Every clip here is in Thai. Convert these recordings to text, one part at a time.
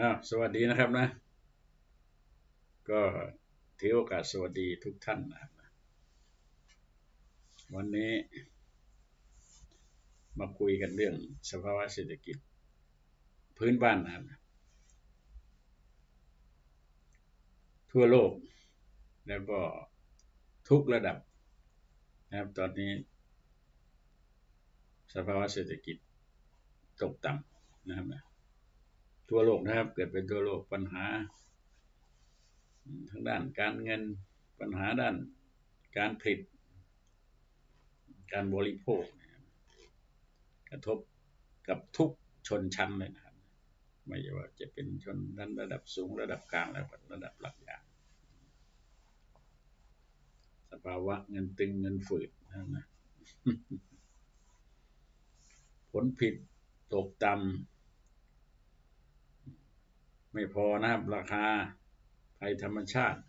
อ้าวสวัสดีนะครับนะ ก็ถือโอกาสสวัสดีทุกท่านนะครับ วันนี้มาคุยกันเรื่องสภาวะเศรษฐกิจพื้นบ้านนะครับ ทั่วโลก แล้วก็ทุกระดับนะครับ ตอนนี้ สภาวะเศรษฐกิจตกต่ำนะครับ ทั่วโลกนะครับ เกิดเป็นทั่วโลกปัญหาทางด้านการเงินปัญหาด้านการผลิต การบริโภค กระทบกับทุกชนชั้นเลยนะครับ ไม่ว่าจะเป็นชนชั้นระดับสูงระดับกลางและระดับหลักอย่างสภาวะเงินตึงเงินฝืดนะผลผิดตกต่ำ ไม่พอนะครับ ราคาภัยธรรมชาติ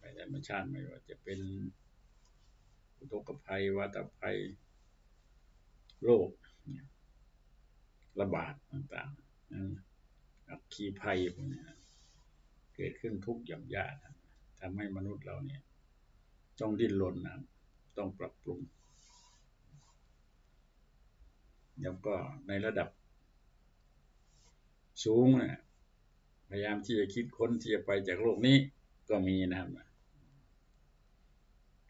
ภัยธรรมชาติไม่ว่าจะเป็นอุทกภัยวัตภัยโรคระบาดต่างๆอักคีภัยพวกนี้เกิดขึ้นทุกย่อมยากทำให้มนุษย์เราเนี่ย ต้องดิ้นรนนะต้องปรับปรุง แล้วก็ในระดับ สูงนี่ยพยายามที่จะคิดค้นที่จะไปจากโลกนี้ก็มีนะครับ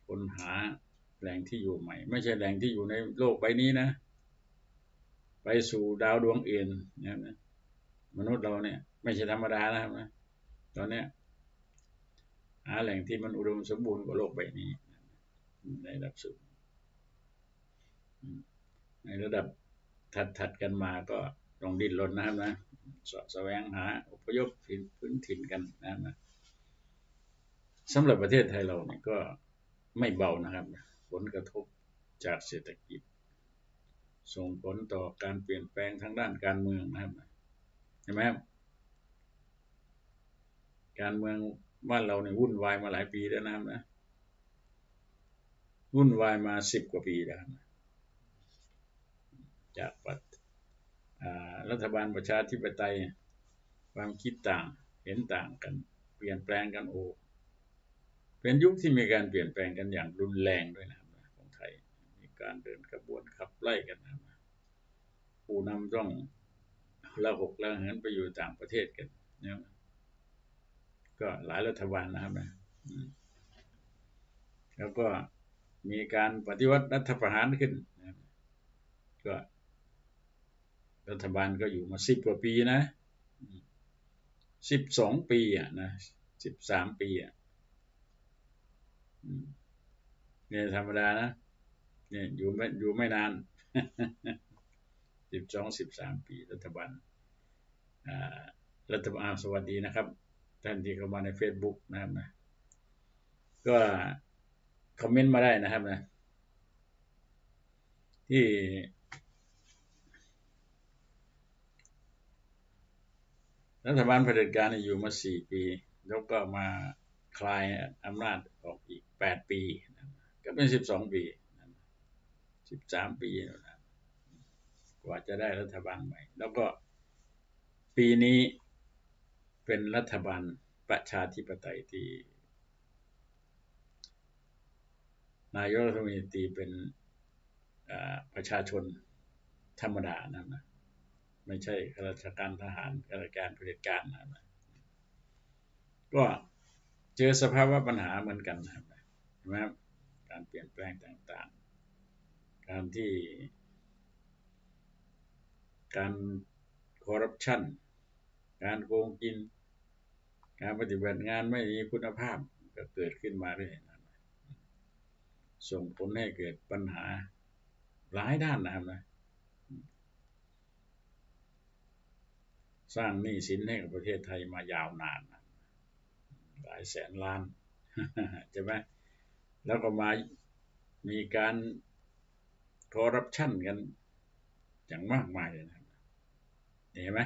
ค้นหาแหล่งที่อยู่ใหม่ ไม่ใช่แหล่งที่อยู่ในโลกใบนี้นะ ไปสู่ดาวดวงอื่นนะมนุษย์เราเนี่ย ไม่ใช่ธรรมดานะครับนะตอนนี้หาแหล่งที่มันอุดมสมบูรณ์กว่าโลกใบนี้ในระดับสูงในระดับถัดๆกันมาก็ต้องดิ้นรนนะครับนะ สแสวงหาอพยพถิ่นพื้นถิ่นกันนะนะสำหรับประเทศไทยเราเนี่ยก็ไม่เบานะครับ ผลกระทบจากเศรษฐกิจ ส่งผลต่อการเปลี่ยนแปลงทางด้านการเมืองนะครับใช่ไหมครับการเมืองบ้านเราเนี่ยวุ่นวายมาหลายปีแล้วนะครับนะวุ่นวายมาสิบกว่าปีแล้วจากปัด รัฐบาลประชาธิปไตย ความคิดต่างเห็นต่างกัน เปลี่ยนแปลงกันโอเป็นยุคที่มีการเปลี่ยนแปลงกันอย่างรุนแรงด้วยนะของไทยมีการเดินกระบวนขับไล่กันนะผู้นำต้องละหกละเหินไปอยู่ต่างประเทศกันเนี่ยก็หลายรัฐบาลนะครับนะแล้วก็มีการปฏิวัติรัฐประหารขึ้น ก็ รัฐบาลก็อยู่มาสิบกว่าปีนะสิบสองปีอะนะสิบสามปีอะเนี่ยธรรมดานะเนี่ยอยู่ไม่อยู่ไม่นานสิบสองสิบสามปีรัฐบาลรัฐบาลสวัสดีนะครับท่านที่เข้ามาใน Facebook นะครับนะก็คอมเมนต์มาได้นะครับนะที่ รัฐบาลเผด็จการอยู่มาสี่ปี แล้วก็มาคลายอำนาจออกอีกแปดปี ก็เป็นสิบสองปีสิบสามปีนะกว่าจะได้รัฐบาลใหม่ แล้วก็ปีนี้เป็นรัฐบาลประชาธิปไตยที่ นายกรัฐมนตรีเป็นประชาชนธรรมดานะ ไม่ใช่ข้าราชการทหารข้าราชการเผด็จการนะก็เจอสภาพว่าปัญหาเหมือนกันนะครับใช่ไหมการเปลี่ยนแปลงต่างๆ การที่ การคอร์รัปชันการโกงกิน การปฏิบัติงานไม่มีคุณภาพก็เกิดขึ้นมาเรื่อยส่งผลให้เกิดปัญหาหลายด้านนะครับนะ สร้างหนี้สินให้กับประเทศไทยมายาวนานหลายแสนล้านใช่ไหมแล้วก็มามีการคอร์รัปชันกันอย่างมากมายเลยนะเห็นไหม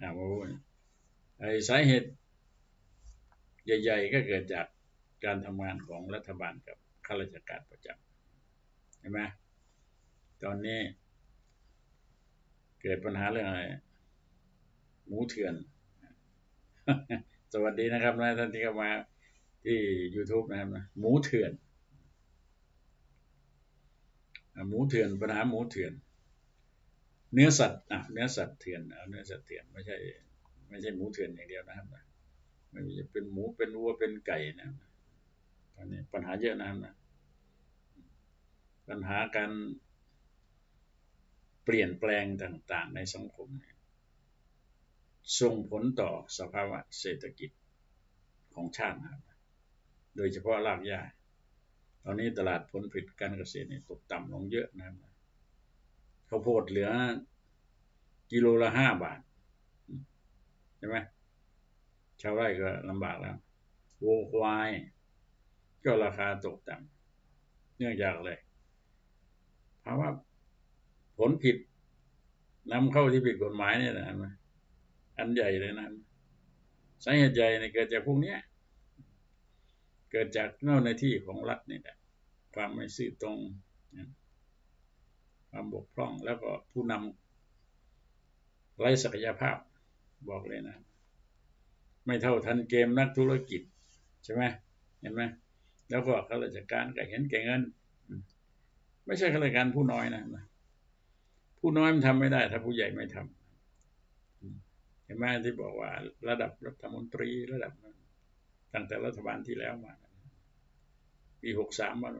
อ่าไอ้สาเหตุใหญ่ ๆ ก็เกิดจากการทำงานของรัฐบาลกับข้าราชการประจำเห็นไหมตอนนี้เกิดปัญหาเรื่องอะไร หมูเถื่อน สวัสดีนะครับนะท่านที่เข้ามาที่ YouTube นะครับนะหมูเถื่อน หมูเถื่อนปัญหาหมูเถื่อน เนื้อสัตว์อะเนื้อสัตว์เถื่อนเอาเนื้อสัตว์เถื่อนไม่ใช่ไม่ใช่หมูเถื่อนอย่างเดียวนะครับนะไม่จะเป็นหมูเป็นวัวเป็นไก่นะตอนนี้ปัญหาเยอะนะครับนะปัญหาการเปลี่ยนแปลงต่าง ๆ ในสังคม ส่งผลต่อสภาวะเศรษฐกิจของชาติครับโดยเฉพาะรากหญ้า ตอนนี้ตลาดผลผลิตการเกษตรนี่ตกต่ำลงเยอะนะครับข้าวโพดเหลือกิโลละห้าบาท ใช่ไหมชาวไร่ก็ลำบากแล้วโวควาย ก็ราคาตกต่ำเนื่องจากอะไรเพราะว่าผลผิดนำเข้าที่ผิดกฎหมายเนี่ยนะ อันใหญ่เลยนะสาเหตุใหญ่เนี่ยเกิดจากพวกนี้เกิดจากเจ้าหน้าที่ของรัฐนี่แหละความไม่ซื่อตรงความบกพร่องแล้วก็ผู้นำไร้ศักยภาพบอกเลยนะ ไม่เท่าทันเกมนักธุรกิจ ใช่ไหมเห็นไหมแล้วก็ข้าราชการก็เห็นแก่เงิน ไม่ใช่ข้าราชการผู้น้อยนะ ผู้น้อยมันทำไม่ได้ ถ้าผู้ใหญ่ไม่ทำ ห็นไหมที่บอกว่าระดับรัฐมนตรีระดับตั้งแต่รัฐบาลที่แล้วมาปีหกสามมา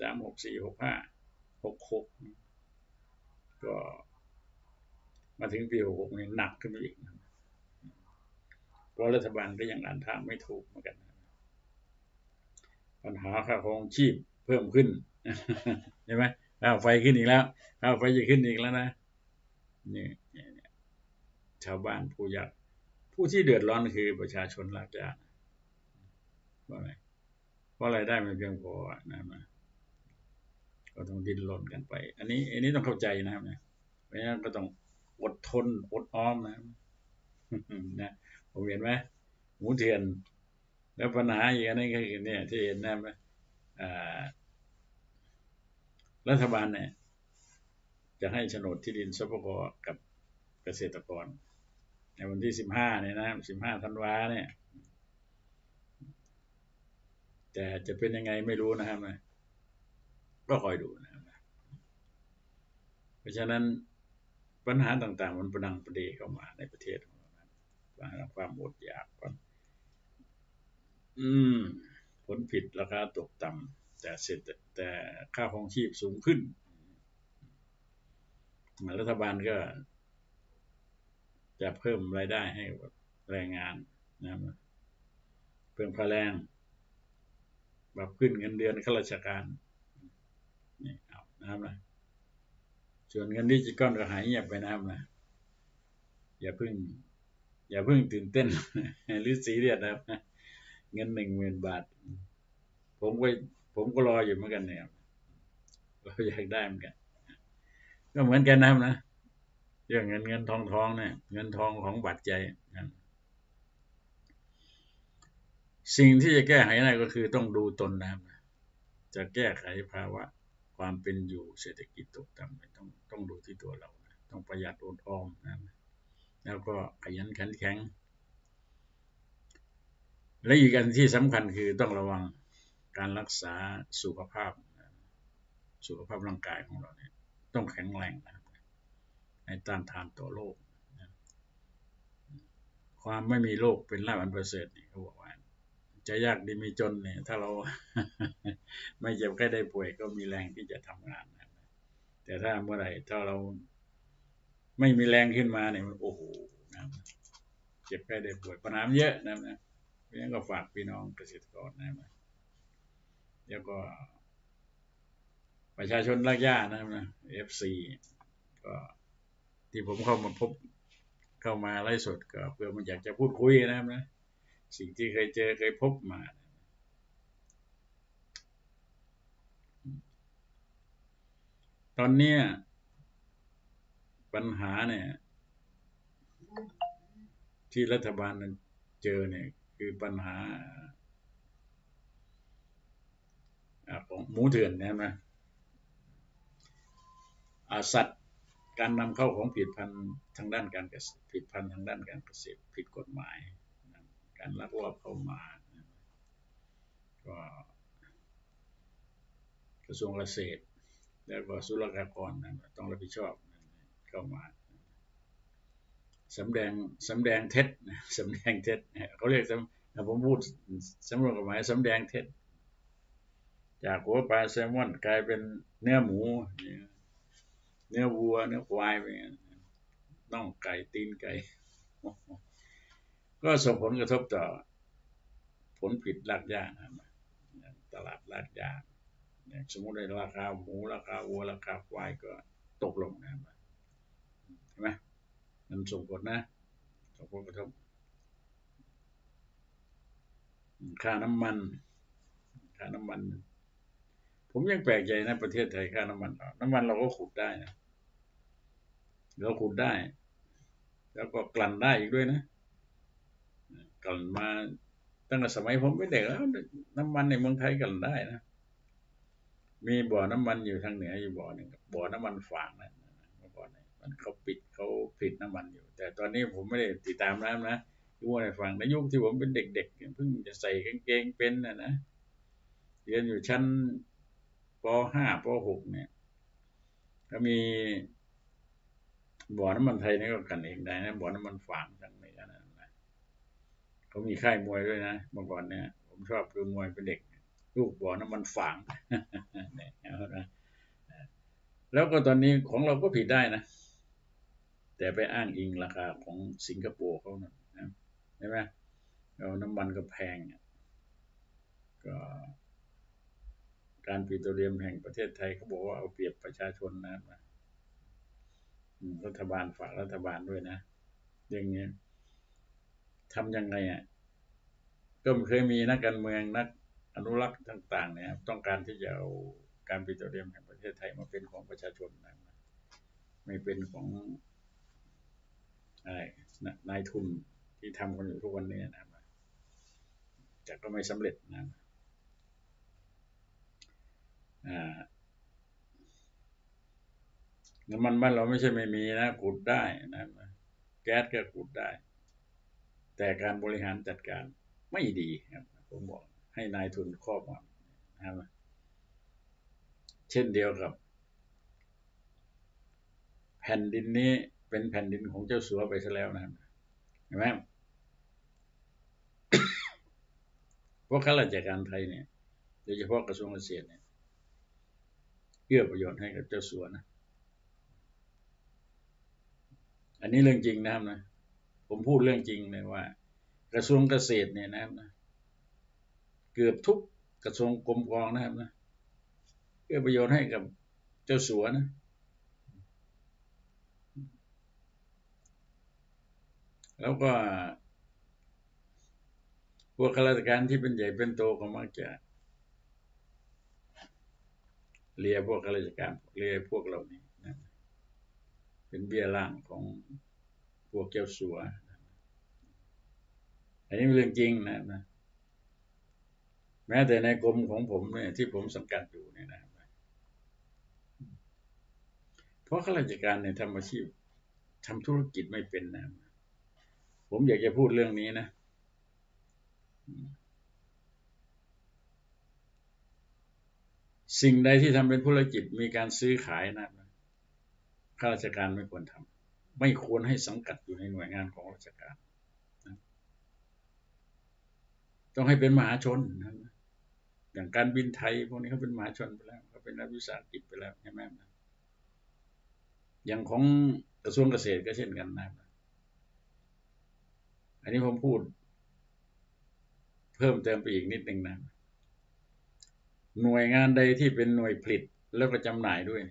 สามหกสี่หกห้าหกหกก็มาถึงปีหกหกนี่หนักขึ้นไปอีกเพราะรัฐบาลก็ยังอ่านทางไม่ถูกเหมือนกัน ปัญหาค่าครองชีพเพิ่มขึ้นใช่ไหมค่าไฟขึ้นอีกแล้วค่าไฟจะขึ้นอีกแล้วนะนี่ ชาวบ้านผู้ยากผู้ที่เดือดร้อนคือประชาชนรากหญ้าว่าไงเพราะรายได้ไม่เพียงพอนะมาก็ต้องดิ้นรนกันไป อันนี้ อันนี้ต้องเข้าใจนะครับนะเพราะฉะนั้นก็ต้องอดทนอดอ้อมนะนะผมเห็นไหมหมูเถื่อน แล้วปัญหาอย่างนี้ก็คือเนี่ย ที่เห็นนะรัฐบาลเนี่ย จะให้โฉนดที่ดินสปกกับเกษตรกร ในวันที่สิบห้าเนี่ยนะสิบห้าธันวาเนี่ย แต่จะเป็นยังไงไม่รู้นะครับนะก็คอยดูนะครับเพราะฉะนั้นปัญหาต่าง ๆ มันประดังประเดเข้ามาในประเทศของเราปัญหาความอดอยากความอืม ผลผิดราคาตกต่ำแต่เสร็จแต่ค่าครองชีพสูงขึ้นรัฐบาลก็ จะเพิ่มรายได้ให้แรงงานนะครับเพิ่มค่าแรงปรับขึ้นเงินเดือนข้าราชการนี่เอานะครับนะส่วนเงินดิจิตอลก็หายเงียบไปนะครับนะอย่าเพึ่ง อย่าเพึ่งตื่นเต้นหรือสีเรียดนะครับเงินหนึ่งหมื่นบาท ผมก็ผมก็รออยู่เหมือนกันเนี่ยเราอยากได้เหมือนกัน ก็เหมือนกันนะครับนะ เรื่องเงินเงินทองทองเนี่ยเงินทองของบัตรใจสิ่งที่จะแก้ไขได้ก็คือต้องดูตนนะครับจะแก้ไขภาวะความเป็นอยู่เศรษฐกิจตกต่ำต้องต้องดูที่ตัวเราต้องประหยัดอดออมนะแล้วก็ขยันขันแข็ง และอีกอันที่สำคัญคือต้องระวังการรักษาสุขภาพ สุขภาพร่างกายของเราเนี่ยต้องแข็งแรงนะ ในต้านทานต่อโรคความไม่มีโรคเป็นลาภอันประเสริฐนี่เขาบอกว่า จะยากดีมีจนเนี่ยถ้าเรา ไม่เจ็บแค่ได้ป่วยก็มีแรงที่จะทำงานนะแต่ถ้าเมื่อไหร่ถ้าเราไม่มีแรงขึ้นมาเนี่ยโอ้โหนะเจ็บแค่ได้ป่วยปัญหาเยอะนะนะเพราะนั้นก็ฝากพี่น้องเกษตรกรนะแล้วก็ ประชาชนรากหญ้านะนะเอฟซีก็ ที่ผมเข้ามาพบเข้ามาไล่สดก็เพื่อมันอยากจะพูดคุยนะครับนะสิ่งที่เคยเจอเคยพบมาตอนนี้ปัญหาเนี่ย ที่รัฐบาลเจอเนี่ย คือปัญหาของหมูเถื่อนนะนะสัตว์ การนำเข้าของผลิตภัณฑ์ทางด้านการเกษตรผลิตภัณฑ์ทางด้านการเกษตรผิดกฎหมาย การลักลอบเข้ามาก็กระทรวงเกษตร แล้วก็สุรกากรต้องรับผิดชอบเข้ามาสำแดงสำแดงเท็จสำแดงเท็จเขาเรียกผมพูดสำรวจกฎหมายสำแดงเท็จ จากหัวปลาแซลมอนกลายเป็นเนื้อหมูเนื้ เนื้อวัวเนื้อควายไปน่องไก่ตีนไก่ ก็ส่งผลกระทบต่อ ผลผิดรากยาตลาดรากยาสมมติในราคาหมูราคาวัวราคาควายก็ตกลงนะใช่ไหมมันส่งผลนะส่งผลกระทบค่าน้ำมัน ค่าน้ำมัน ผมยังแปลกใจนะประเทศไทยค่าน้ำมันน้ำมันเราก็ขุดได้นะเราขุดได้ แล้วก็กลั่นได้อีกด้วยนะกลั่นมาตั้งแต่สมัยผมเป็นเด็กแล้ว น้ำมันในเมืองไทยกลั่นได้นะมีบ่อน้ำมันอยู่ทางเหนืออยู่บ่อหนึ่งบ่อน้ำมันฝางนะเมื่อก่อนมันเขาปิดเขาผิดน้ำมันอยู่ แต่ตอนนี้ผมไม่ได้ติดตามน้ำนะยูให้ฟังในยุคที่ผมเป็นเด็กๆเพิ่งจะใส่กางเกงเป็นนะนะเรียนอยู่ชั้น ป .5 ป .6 เนี่ยก็มีบ่อน้ำมันไทยนี่ก็กันเองได้นะบ่อน้ำมันฝางทั้งนี้นะเขามีค่ายมวยด้วยนะเมื่อก่อนเนี่ย ผมชอบดูมวยเป็นเด็ก ลูกบ่อน้ำมันฝางเนี่ยนะแล้วก็ตอนนี้ของเราก็ผิดได้นะ แต่ไปอ้างอิงราคาของสิงคโปร์เขานะใช่ไหมเราน้ำมันก็แพงก็ การปิโตรเลียมแห่งประเทศไทยเขาบอกว่าเอาเปรียบประชาชนนะรัฐบาลฝากรัฐบาลด้วยนะอย่างนี้ทำยังไงอะก็เคยมีนักการเมืองนักอนุรักษ์ต่างๆเนี่ยต้องการที่จะเอาการปิโตรเลียมแห่งประเทศไทยมาเป็นของประชาชนนะไม่เป็นของอะไรนายทุนที่ทำกันอยู่ทุกวันนี้นะแต่ก็ไม่สำเร็จนะ น้ำมันบ้านเราไม่ใช่ไม่มีนะขุดได้นะแก๊สก็ขุดได้ แต่การบริหารจัดการไม่ดีครับผมบอกให้นายทุนครอบงำนะครับเช่นเดียวกับ แผ่นดินนี้เป็นแผ่นดินของเจ้าสัวไปซะแล้วนะครับเห็นไหมพวกข้าราชการไทยเนี่ยโดยเฉพาะกระทรวงเกษตรเนี่ย เอื้อประโยชน์ให้กับเจ้าสัวนะ อันนี้เรื่องจริงนะครับนะ ผมพูดเรื่องจริงเลยว่า กระทรวงเกษตรเนี่ยนะครับนะ เกือบทุกกระทรวงกรมกองนะครับนะ เอื้อประโยชน์ให้กับเจ้าสัวนะ แล้วก็พวกข้าราชการที่เป็นใหญ่เป็นโตก็มักจะ เลียพวกข้าราชการเลียพวกเรานี่นะเป็นเบี้ยล่างของพวกเจ้าสัว อันนี้เป็นเรื่องจริงนะนะ แม้แต่ในกรมของผมเนี่ยที่ผมสังกัดอยู่เนี่ยนะเพราะข้าราชการเนี่ยทำอาชีพทำธุรกิจไม่เป็นนะ ผมอยากจะพูดเรื่องนี้นะ สิ่งใดที่ทำเป็นธุรกิจมีการซื้อขายนะข้าราชการไม่ควรทำไม่ควรให้สังกัดอยู่ในหน่วยงานของราชการนะต้องให้เป็นมหาชนนะอย่างการบินไทยพวกนี้เขาเป็นมหาชนไปแล้วเขาเป็นนักวิสาหกิจไปแล้วใช่ไหมนะอย่างของกระทรวงเกษตรก็เช่นกันนะอันนี้ผมพูด เพิ่มเติมไปอีกนิดหนึ่งนะ หน่วยงานใดที่เป็นหน่วยผลิตแล้วก็จำหน่ายด้วย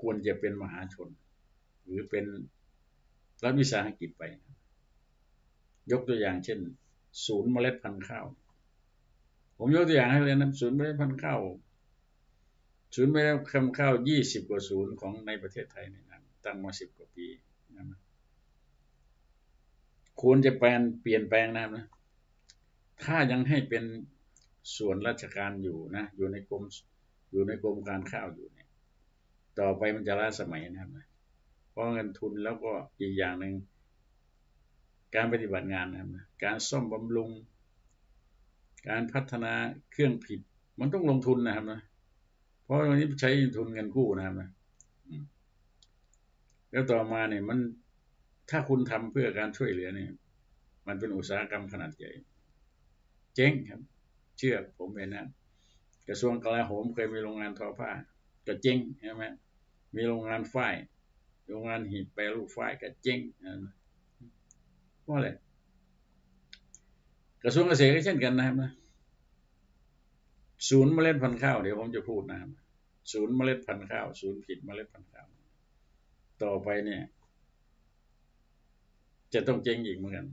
ควรจะเป็นมหาชน หรือเป็นรัฐวิสาหกิจไป ยกตัวอย่างเช่น ศูนย์เมล็ดพันธุ์ข้าว ผมยกตัวอย่างให้เลยนะศูนย์เมล็ดพันธุ์ข้าวศูนย์เมล็ดพันธุ์ข้าวยี่สิบกว่าศูนย์ของในประเทศไทยนี่นะตั้งมาสิบกว่าปีนะควรจะแปลนเปลี่ยนแปลงนะครับนะถ้ายังให้เป็น ส่วนราชการอยู่นะ อยู่ในกรมอยู่ในกรมการข้าวอยู่เนี่ย ต่อไปมันจะล้าสมัยนะครับนะราะเงินทุนแล้วก็อีกอย่างหนึ่งการปฏิบัติงานนะครับการซ่อมบำรุง การพัฒนาเครื่องผิด มันต้องลงทุนนะครับนะเพราะวันนี้ใช้ทุนเงินกู้นะครับนะแล้วต่อมาเนี่ยมันถ้าคุณทำเพื่อการช่วยเหลือเนี่ย มันเป็นอุตสาหกรรมขนาดใหญ่ เจ๊งครับ เชื่อผมเองนะกระทรวงกลาโหมเคยมีโรงงานทอผ้าก็เจ๊งใช่ไหมมีโรงงานฝ้ายโรงงานหีบแปรรูปฝ้ายก็เจ๊งเพราะอะไรกระทรวงเกษตรก็เช่นกันนะครับนะศูนย์เมล็ดพันธุ์ข้าวเดี๋ยวผมจะพูดนะครับศูนย์เมล็ดพันธุ์ข้าวศูนย์ผิดเมล็ดพันธุ์ข้าวต่อไปเนี่ย จะต้องเจ๊งอีกเหมือนกัน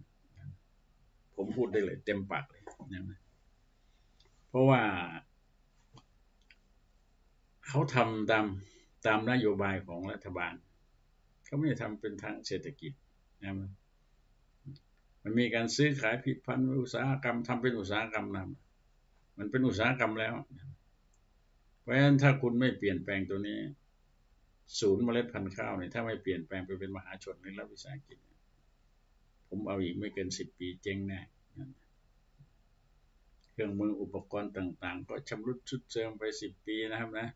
ผมพูดได้เลย เต็มปากเลยนะเพ ราะว่า เขาทำตามตามนโยบายของรัฐบาล เขาไม่ได้ทำเป็นทางเศรษฐกิจนะมันมีการซื้อขายผิดพันธุ์อุตสาหกรรมทำเป็นอุตสาหกรรมนะมันเป็นอุตสาหกรรมแล้ว เพราะฉะนั้นถ้าคุณไม่เปลี่ยนแปลงตัวนี้ ศูนย์เมล็ดพันธุ์ข้าวเนี่ยถ้าไม่เปลี่ยนแปลงไปเป็นมหาชนในรัฐวิสาหกิจ ผมเอาอีกไม่เกินสิบปีเจ๊งแน่ เครื่องมืออุปกรณ์ต่างๆ ก็ชำรุดชุดเชิมไปสิบปีนะครับนะ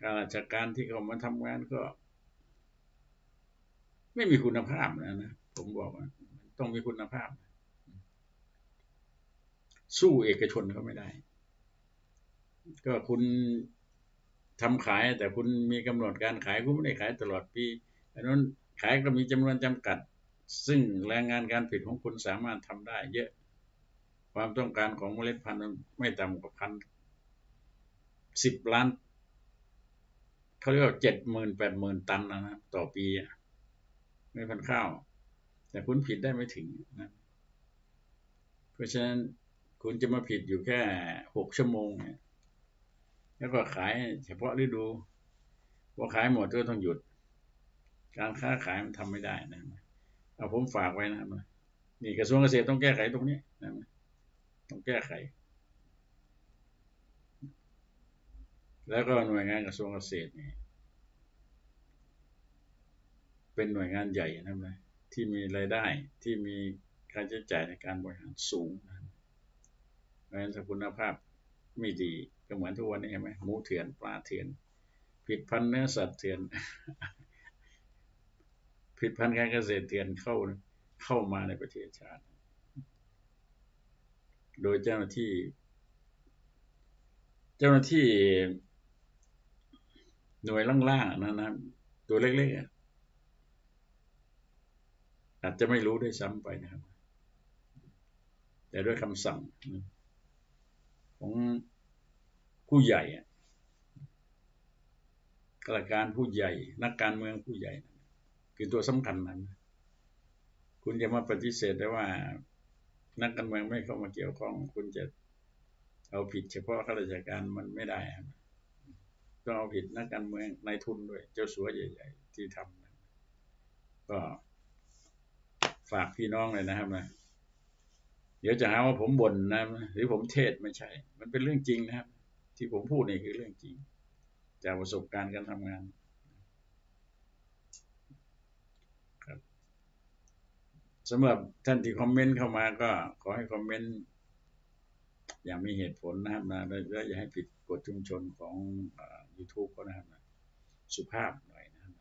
การราชการที่เขามาทำงานก็ ไม่มีคุณภาพนะนะผมบอกว่าต้องมีคุณภาพ สู้เอกชนเขาไม่ได้ ก็คุณทำขายแต่คุณมีกำหนดการขายคุณไม่ได้ขายตลอดปีอันนั้นขายก็มีจำนวนจำกัด ซึ่งแรงงานการผลิตของคุณสามารถทำได้เยอะ ความต้องการของเมล็ดพันธุ์ไม่ต่ำกว่าพันสิบล้านเขาเรียกว่าเจ็ดหมื่นแปดหมื่นตันนะต่อปีไม่พันข้าว แต่คุณผิดได้ไม่ถึงนะเพราะฉะนั้นคุณจะมาผิดอยู่แค่หกชั่วโมงเนี่ยแล้วก็ขายเฉพาะฤดูพอขายหมดก็ต้องหยุด การค้าขายมันทำไม่ได้นะเอาผมฝากไว้นะนี่กระทรวงเกษตรต้องแก้ไขตรงนี้นะ ต้องแก้ไข แล้วก็หน่วยงานกระทรวงเกษตรนี่เป็นหน่วยงานใหญ่นะครับที่มีรายได้ที่มีค่าใช้จ่ายในการบริหารสูงนะเพราะฉะนั้นคุณภาพไม่ดีก็เหมือนทุกวันนี้ใช่ไหมหมูเถื่อนปลาเถื่อนผิดพันธุ์เนื้อสัตว์เถื่อนผิดพันธุ์การเกษตรเถื่อนเข้าเข้ามาในประเทศชาติ โดยเจ้าหน้าที่ เจ้าหน้าที่หน่วยล่างๆนะนะตัวเล็กๆอาจจะไม่รู้ด้วยซ้ำไปนะครับ แต่ด้วยคำสั่งของผู้ใหญ่กระการผู้ใหญ่ นักการเมืองผู้ใหญ่ คือตัวสำคัญนั้น คุณจะมาปฏิเสธได้ว่า นักการเมืองไม่เข้ามาเกี่ยวข้อง คุณจะเอาผิดเฉพาะข้าราชการมันไม่ได้ต้องเอาผิดนักการเมืองนายทุนด้วย เจ้าสัวใหญ่ๆ ที่ทำก็ฝากพี่น้องเลยนะครับนะเดี๋ยวจะหาว่าผมบ่นนะ หรือผมเทศไม่ใช่ มันเป็นเรื่องจริงนะครับ ที่ผมพูดนี่คือเรื่องจริง จากประสบการณ์การทำงานครับ สำหรับท่านที่คอมเมนต์เข้ามาก็ขอให้คอมเมนต์อย่างมีเหตุผลนะครับนะแล้วอย่าให้ผิดกฎชุมชนของยูทูบก็นะครับนะสุภาพหน่อยนะครับ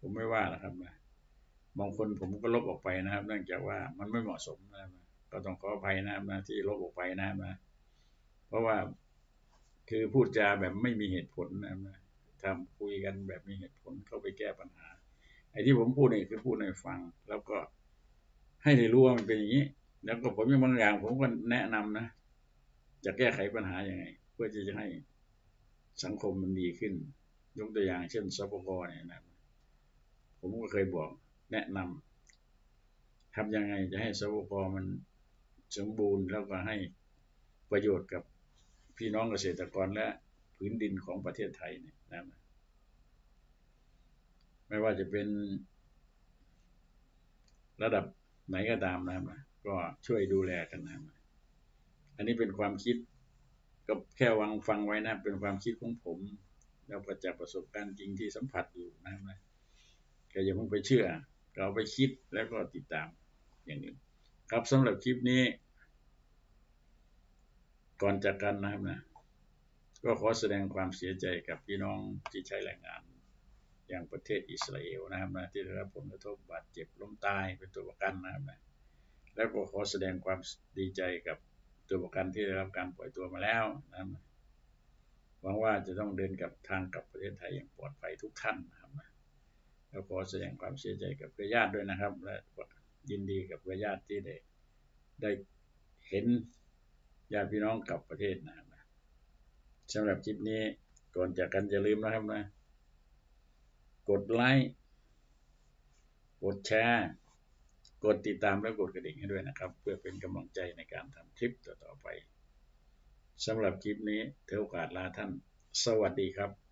ผมไม่ว่านะครับนะบางคนผมก็ลบออกไปนะครับ เนื่องจากว่ามันไม่เหมาะสมนะครับก็ต้องขออภัยนะครับนะที่ลบออกไปนะครับนะเพราะว่าคือพูดจาแบบไม่มีเหตุผลนะนะทำคุยกันแบบมีเหตุผลเข้าไปแก้ปัญหาไอ้ที่ผมพูดนี่คือพูดให้ฟังแล้วก็ ให้ได้รู้ว่ามันเป็นอย่างนี้ แล้วก็ผมยังบางอย่างผมก็แนะนำนะจะแก้ไขปัญหาอย่างไง เพื่อที่จะให้สังคมมันดีขึ้น ยกตัวอย่างเช่นสปกเนี่ยนะผมก็เคยบอกแนะนำทำยังไงจะให้สปกมันสมบูรณ์แล้วก็ให้ประโยชน์กับพี่น้องเกษตรกรและพื้นดินของประเทศไทยเนี่ยนะไม่ว่าจะเป็นระดับ ไหนก็ตามนะครับก็ช่วยดูแลกันนะอันนี้เป็นความคิดก็แค่วังฟังไว้นะเป็นความคิดของผม แล้วประจักษ์ประสบการณ์จริงที่สัมผัสอยู่นะครับก็อย่าเพิ่งไปเชื่อ เราไปคิดแล้วก็ติดตามอย่างนี้ครับสำหรับคลิปนี้ ก่อนจากกันนะครับนะก็ขอแสดงความเสียใจกับพี่น้องที่ใช้แรงงาน อย่างประเทศอิสราเอลนะครับนะที่ได้รับผลกระทบบาดเจ็บล้มตายเป็นตัวประกันนะครับนะแล้วก็ขอแสดงความดีใจกับตัวประกันที่ได้รับการปล่อยตัวมาแล้วนะครับหวังว่าจะต้องเดินกับทางกลับประเทศไทยอย่างปลอดภัยทุกท่านนะครับนะแล้วขอแสดงความเสียใจกับญาติด้วยนะครับ และยินดีกับญาติที่ได้ได้เห็นญาติพี่น้องกลับประเทศนะครับสำหรับคลิปนี้ก่อนจากกันอย่าลืมนะครับนะ กดไลค์ กดแชร์ กดติดตามและกดกระดิ่งให้ด้วยนะครับ เพื่อเป็นกำลังใจในการทำคลิปต่อๆไปสำหรับคลิปนี้เท่าโอกาสลาท่าน สวัสดีครับ